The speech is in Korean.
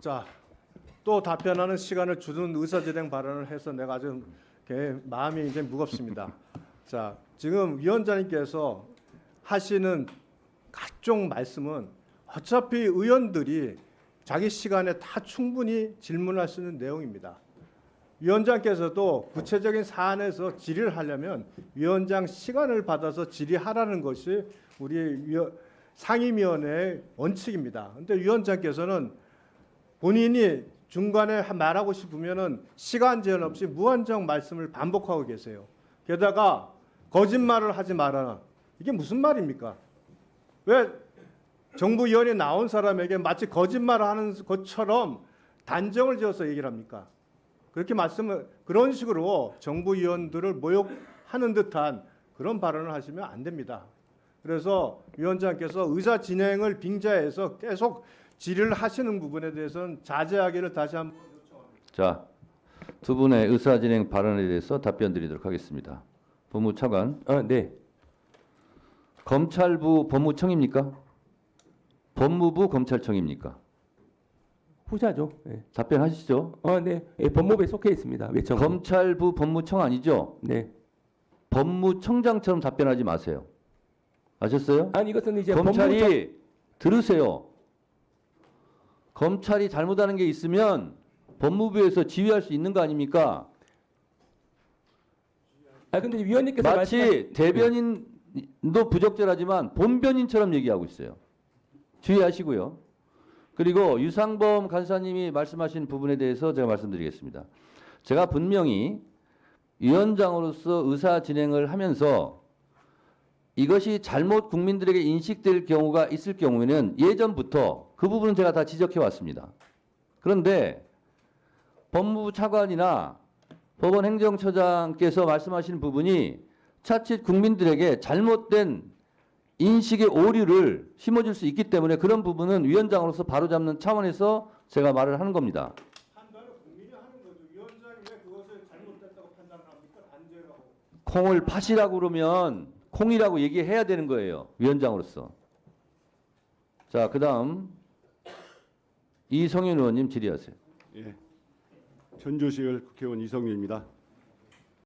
자, 또 답변하는 시간을 주는 의사진행 발언을 해서 내가 좀 마음이 이제 무겁습니다. 자, 지금 위원장님께서 하시는 각종 말씀은 어차피 의원들이 자기 시간에 다 충분히 질문할 수 있는 내용입니다. 위원장께서도 구체적인 사안에서 질의를 하려면 위원장 시간을 받아서 질의하라는 것이 우리 위원, 상임위원회의 원칙입니다. 근데 위원장께서는 본인이 중간에 한- 말하고 싶으면은 시간 제한 없이 무한정 말씀을 반복하고 계세요. 게다가 거짓말을 하지 말아라. 이게 무슨 말입니까? 왜 정부위원이 나온 사람에게 마치 거짓말을 하는 것처럼 단정을 지어서 얘기를 합니까? 그렇게 말씀을 그런 식으로 정부 위원들을 모욕하는 듯한 그런 발언을 하시면 안 됩니다. 그래서 위원장께서 의사 진행을 빙자해서 계속 질의를 하시는 부분에 대해서는 자제하기를 다시 한번 자, 두 분의 의사 진행 발언에 대해서 답변 드리도록 하겠습니다. 법무차관, 아, 네. 검찰부 법무청입니까? 법무부 검찰청입니까? 후자죠. 네. 답변하시죠. 어, 네. 예, 법무부에 속해 있습니다. 외청. 검찰부 법무청 아니죠? 네. 법무청장처럼 답변하지 마세요. 아셨어요? 아니 이것은 이제 검찰이 법무부 들으세요. 검찰이 잘못하는 게 있으면 법무부에서 지휘할 수 있는 거 아닙니까? 아 근데 위원님께서 마치 말씀하신- 대변인도 부적절하지만 본변인처럼 얘기하고 있어요. 주의하시고요. 그리고 유상범 간사님이 말씀하신 부분에 대해서 제가 말씀드리겠습니다. 제가 분명히 위원장으로서 의사 진행을 하면서 이것이 잘못 국민들에게 인식될 경우가 있을 경우에는 예전부터 그 부분은 제가 다 지적해 왔습니다. 그런데 법무부 차관이나 법원 행정처장께서 말씀하신 부분이 차칫 국민들에게 잘못된 인식의 오류를 심어줄 수 있기 때문에 그런 부분은 위원장으로서 바로잡는 차원에서 제가 말을 하는 겁니다. 콩을 팥이라고 그러면 콩이라고 얘기해야 되는 거예요. 위원장으로서. 자, 그 다음 이성윤 의원님 질의하세요. 예. 전주시을 국회의원 이성윤입니다.